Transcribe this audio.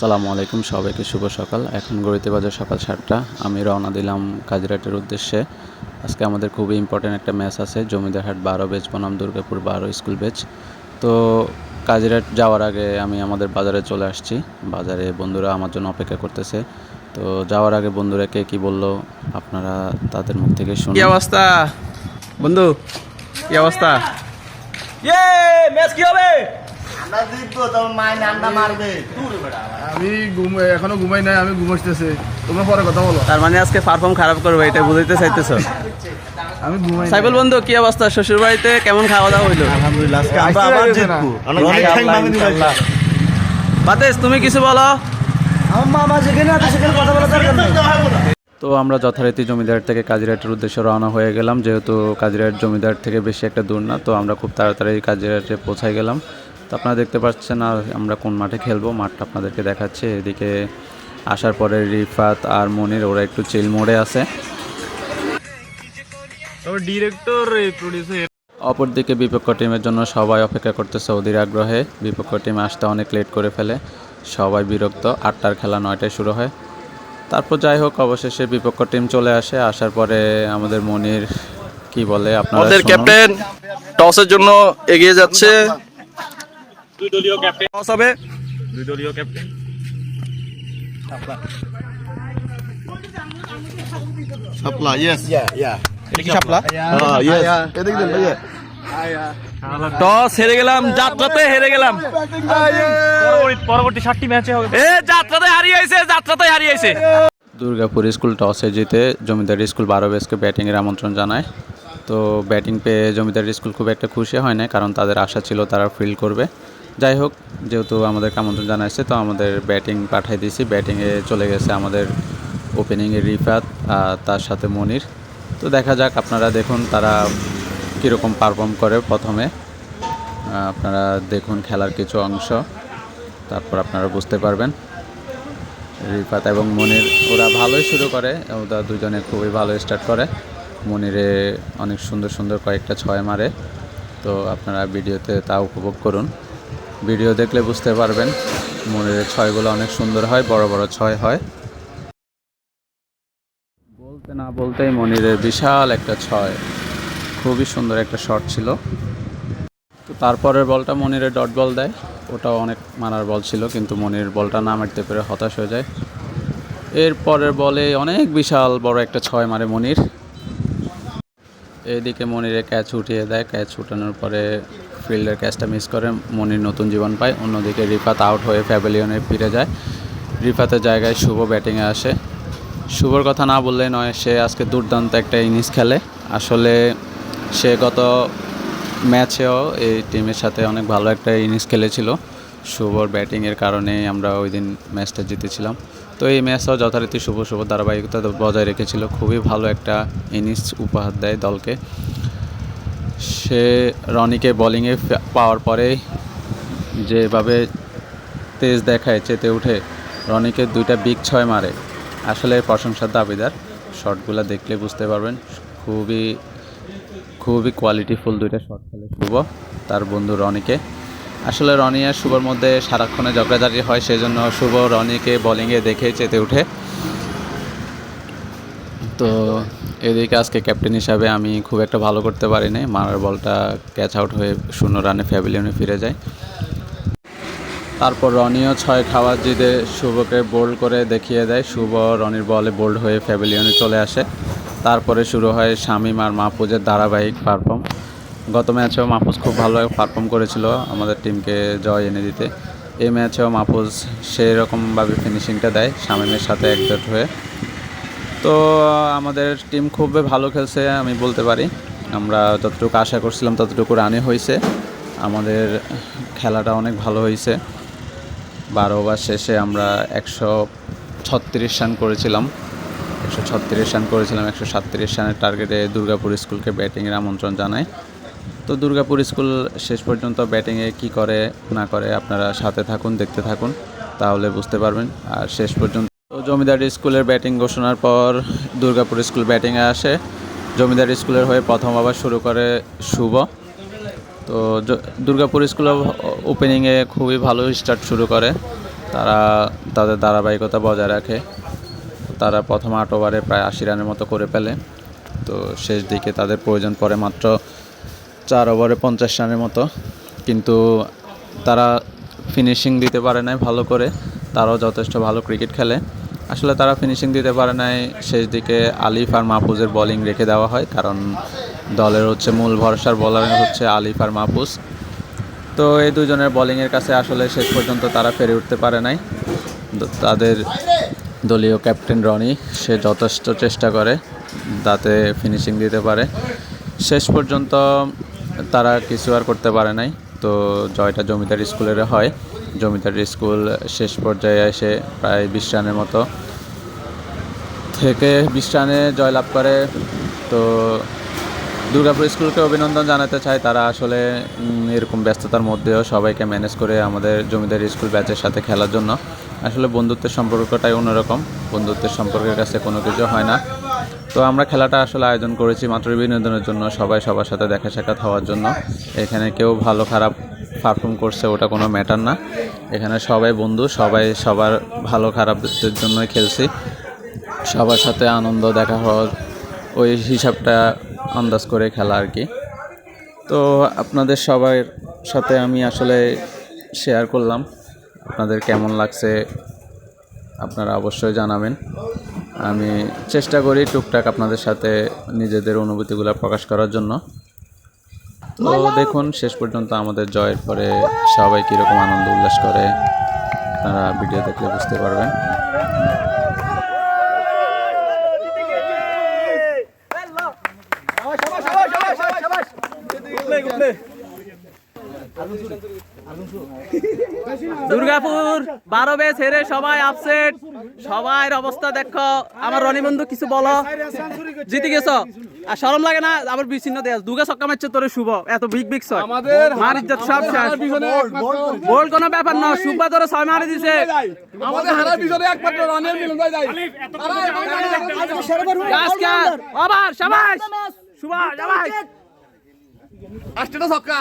আসসালামু আলাইকুম সবাইকে শুভ সকাল। এখন গড়িতে বাজার সকাল সাতটা। আমি রওনা দিলাম কাজিরাটের উদ্দেশ্যে। আজকে আমাদের খুবই ইম্পর্ট্যান্ট একটা ম্যাচ আছে। জমিদারহাট বারো বেচ বনাম দুর্গাপুর বারো স্কুল বেচ তো কাজিরাট যাওয়ার আগে আমি আমাদের বাজারে চলে আসছি। বাজারে বন্ধুরা আমার জন্য অপেক্ষা করতেছে। তো যাওয়ার আগে বন্ধুরা কে কী বলল আপনারা তাদের মুখ থেকে কি শুনুন অবস্থা? বন্ধু কি অবস্থা? ম্যাচ কি হবে? আমি এখনও ঘুমাই নাই আমি ঘুমাইতেছে। তোমরা পরে কথা বলো। তার মানে আজকে পারফর্ম খারাপ করবে এটা বুঝাইতে চাইতেছো? আমি ঘুমাই নাই। বন্ধু কি অবস্থা? শ্বশুর বাড়িতে কেমন খাওয়া দাওয়া হইল? আলহামদুলিল্লাহ আজকে আমরা আবার জিতবো। অনেক অনেক ঠ্যাং ভাঙে দিবে আজকে। বাতেশ তুমি কিছু বলো? আমার মামা যেখানে আছে সেখানে কথা বলা দরকার তো আমরা যথারীতি জমিদার থেকে কাজিরাটের উদ্দেশ্যে রওনা হয়ে গেলাম যেহেতু কাজিরাট জমিদার থেকে বেশি একটা দূর না তো আমরা খুব তাড়াতাড়ি কাজিরাটে পৌঁছাই গেলাম। তো আপনারা দেখতে পাচ্ছেন আর আমরা কোন মাঠে খেলব। মাঠটা আপনাদেরকে দেখাচ্ছি। এদিকে আসার পরে রিফাত আর মনির ওরা একটু চিল মোড়ে আছে। ডিরেক্টর প্রডিউসার অপরদিকে বিপক্ষ টিমের জন্য সবাই অপেক্ষা করতে সৌদির আগ্রহে। বিপক্ষ টিম আসতে অনেক লেট করে ফেলে। সবাই বিরক্ত। আটটার খেলা নয়টায় শুরু হয়। তারপর যাই হোক অবশেষে বিপক্ষ টিম চলে আসে। আসার পরে আমাদের মনির কি বলে শুনুন। ক্যাপ্টেন টসের জন্য এগিয়ে যাচ্ছে। দুই দলীয় ক্যাপ্টেন টস হবে দুই দলীয় ক্যাপ্টেন সাপলা ইয়েস ইয়া ইয়া এটা কি শাপলা হ্যাঁ ইয়েস এদিক দেন ভাইয়া। টস হেরে গেলাম যাত্রাতে হেরে গেলাম। পরবর্তী ষাটটি ম্যাচে হবে। এ যাত্রাতে হারিয়েছে যাত্রাতে হারিয়েছে দুর্গাপুর স্কুল টসে জিতে জমিদার স্কুল বারো বেসকে ব্যাটিংয়ের আমন্ত্রণ জানায়। তো ব্যাটিং পেয়ে জমিদার স্কুল খুব একটা খুশি হয় না কারণ তাদের আশা ছিল তারা ফিল্ড করবে। যাই হোক, যেহেতু আমাদের আমন্ত্রণ জানাইছে তো আমাদের ব্যাটিং পাঠাই দিয়েছি। ব্যাটিংয়ে চলে গেছে আমাদের ওপেনিংয়ে রিফাত আর তার সাথে মনির। তো দেখা যাক আপনারা দেখুন তারা কীরকম পারফর্ম করে প্রথমে। আপনারা দেখুন খেলার কিছু অংশ, তারপর আপনারা বুঝতে পারবেন। রিফাত এবং মনির, ওরা ভালোই শুরু করে, ওরা দুজনে খুবই ভালো স্টার্ট করে। মনিরে অনেক সুন্দর সুন্দর কয়েকটা ছয় মারে। তো আপনারা ভিডিওতে তা উপভোগ করুন। ভিডিও দেখলে বুঝতে পারবেন। মনিরের ছয়গুলো অনেক সুন্দর হয়, বড় বড় ছয় হয়। বলতে না বলতেই মনিরের বিশাল একটা ছয়। খুবই সুন্দর একটা শট ছিল। তো তারপরের বলটা মনিরের ডট বল দেয়। ওটাও অনেক মারার বল ছিল, কিন্তু মনির বলটা না মারতে পেরে হতাশ হয়ে যায়। এর পরের বলে অনেক বিশাল বড় একটা ছয় মারে মনির। এইদিকে মনিরে ক্যাচ উঠিয়ে দেয়। ক্যাচ উঠানোর পরে ফিল্ডের ক্যাচটা মিস করে, মনির নতুন জীবন পায়। অন্যদিকে রিফাত আউট হয়ে প্যাভিলিয়নে ফিরে যায়। রিফাতের জায়গায় শুভ ব্যাটিংয়ে আসে। শুভর কথা না বললে নয়, সে আজকে দুর্দান্ত একটা ইনিংস খেলে। আসলে সে গত ম্যাচেও এই টিমের সাথে অনেক ভালো একটা ইনিংস খেলেছিল। শুভর ব্যাটিংয়ের কারণে আমরা ওই দিন ম্যাচটা জিতেছিলাম। তো এই ম্যাচটাও যথারীতি শুভ শুভ ধারাবাহিকতা বজায় রেখেছিল। খুবই ভালো একটা ইনিংস উপহার দেয় দলকে। সে রনিকে বোলিংয়ে পাওয়ার পরে যেভাবে তেজ দেখায়, চেতে উঠে রনিকে দুইটা বিগ ছয় মারে। আসলে প্রশংসার দাবিদার। শটগুলো দেখলে বুঝতে পারবেন, খুবই খুবই কোয়ালিটিফুল দুইটা শট খেলে শুভ, তার বন্ধু রনিকে। আসলে রনি আর শুভর মধ্যে সারাক্ষণে ঝগড়াঝাটি হয় সেই জন্য শুভ রনিকে বোলিংয়ে দেখে চেতে উঠে। তো এদিকে আজকে ক্যাপ্টেন হিসাবে আমি খুব একটা ভালো করতে পারিনি। মারার বলটা ক্যাচ আউট হয়ে শূন্য রানে প্যাভিলিয়নে ফিরে যায়। তারপর রনিও ছয় খাওয়ার জিতে শুভকে বোল্ড করে দেখিয়ে দেয়। শুভ রনির বলে বোল্ড হয়ে প্যাভিলিয়নে চলে আসে। তারপরে শুরু হয় শামিম আর মাহফুজের ধারাবাহিক পারফর্ম গত ম্যাচেও মাহফুজ খুব ভালো পারফর্ম করেছিল আমাদের টিমকে জয় এনে দিতে। এই ম্যাচেও মাহফুজ সেই রকমভাবে ফিনিশিংটা দেয় শামিমের সাথে একজোট হয়ে। তো, আমাদের টিম খুবই ভালো খেলছে, আমি বলতে পারি। আমরা যতটুকু আশা করছিলাম, ততটুকু রানে হয়েছে। আমাদের খেলাটা অনেক ভালো হয়েছে। বারো ওভার শেষে আমরা একশো ছত্রিশ রান করেছিলাম। একশো ছত্রিশ রান করেছিলাম, একশো সাতত্রিশ রানের টার্গেটে দুর্গাপুর স্কুলকে ব্যাটিংয়ের আমন্ত্রণ জানাই। তো, দুর্গাপুর স্কুল শেষ পর্যন্ত ব্যাটিংয়ে কি করে, না করে, আপনারা সাথে থাকুন, দেখতে থাকুন, তাহলে বুঝতে পারবেন। আর শেষ পর্যন্ত জমিদার স্কুলের ব্যাটিং ঘোষণার পর দুর্গাপুর স্কুল ব্যাটিংয়ে আসে। জমিদার স্কুলের হয়ে প্রথম আবার শুরু করে শুভ। তো দুর্গাপুর স্কুল ওপেনিংয়ে খুবই ভালো স্টার্ট শুরু করে। তারা তাদের ধারাবাহিকতা বজায় রাখে। তারা প্রথম আট ওভারে প্রায় আশি রানের মতো করে ফেলে। তো শেষ দিকে তাদের প্রয়োজন পড়ে মাত্র চার ওভারে পঞ্চাশ রানের মতো। কিন্তু তারা ফিনিশিং দিতে পারে নাই ভালো করে। তারাও যথেষ্ট ভালো ক্রিকেট খেলে। আসলে তারা ফিনিশিং দিতে পারে নাই। শেষ দিকে আলিফ আর মাহফুজের বোলিং রেখে দেওয়া হয়, কারণ দলের হচ্ছে মূল ভরসার বলার হচ্ছে আলিফ আর মাহফুজ। তো এই দুজনের বোলিংয়ের কাছে আসলে শেষ পর্যন্ত তারা ফেরে উঠতে পারে নাই। তাদের দলীয় ক্যাপ্টেন রনি, সে যথেষ্ট চেষ্টা করে তাতে ফিনিশিং দিতে পারে। শেষ পর্যন্ত তারা কিছু আর করতে পারে নাই, তো জয়টা জমিদার স্কুলের হয়। জমিদার স্কুল শেষ পর্যায়ে এসে প্রায় বিশ রানের মতো থেকে বিশ রানে জয়লাভ করে। তো দুর্গাপুর স্কুলকে অভিনন্দন জানাতে চাই। তারা আসলে এরকম ব্যস্ততার মধ্যেও সবাইকে ম্যানেজ করে আমাদের জমিদার স্কুল ব্যাচের সাথে খেলার জন্য। আসলে বন্ধুত্বের সম্পর্কটাই অন্যরকম। বন্ধুত্বের সম্পর্কের কাছে কোনো কিছু হয় না। তো আমরা খেলাটা আসলে আয়োজন করেছি মাত্র বিনোদনের জন্য, সবাই সবার সাথে দেখা সাক্ষাৎ হওয়ার জন্য। এখানে কেউ ভালো খারাপ পারফর্ম করছে, ওটা কোনো ম্যাটার না। এখানে সবাই বন্ধু, সবাই সবার ভালো খারাপদের জন্যই খেলছি। সবার সাথে আনন্দ দেখা হওয়ার ওই হিসাবটা আন্দাজ করে খেলা আর কি। তো আপনাদের সবার সাথে আমি আসলে শেয়ার করলাম। আপনাদের কেমন লাগছে আপনারা অবশ্যই জানাবেন। আমি চেষ্টা করি টুকটাক আপনাদের সাথে নিজেদের অনুভূতিগুলো প্রকাশ করার জন্য। তো দেখুন শেষ পর্যন্ত আমাদের জয়ের পরে সবাই কীরকম আনন্দ উল্লাস করে আপনারা ভিডিও দেখলে বুঝতে পারবেন। দুর্গাপুর বারো বেশ হেরে সবাই আপসেট সবাই অবস্থা দেখো। আমার রনি বন্ধু কিছু বলো? জিতে গেছো? আর শরম লাগে না আবার বিচ্ছিন্ন দেশ। দুগা ছক্কা মারছে তোর শুভ। এত বিগ বিগ ছয়। আমাদের মার ইজ্জত সব শেষ। বল কোনো ব্যাপার না শুভা তোর ছয় মারি দিছে। আমাদের হারার পিছনে একমাত্র রানের মিলন ভাই যাই। আবার সবাই শুভা সবাই আষ্টটা ছক্কা।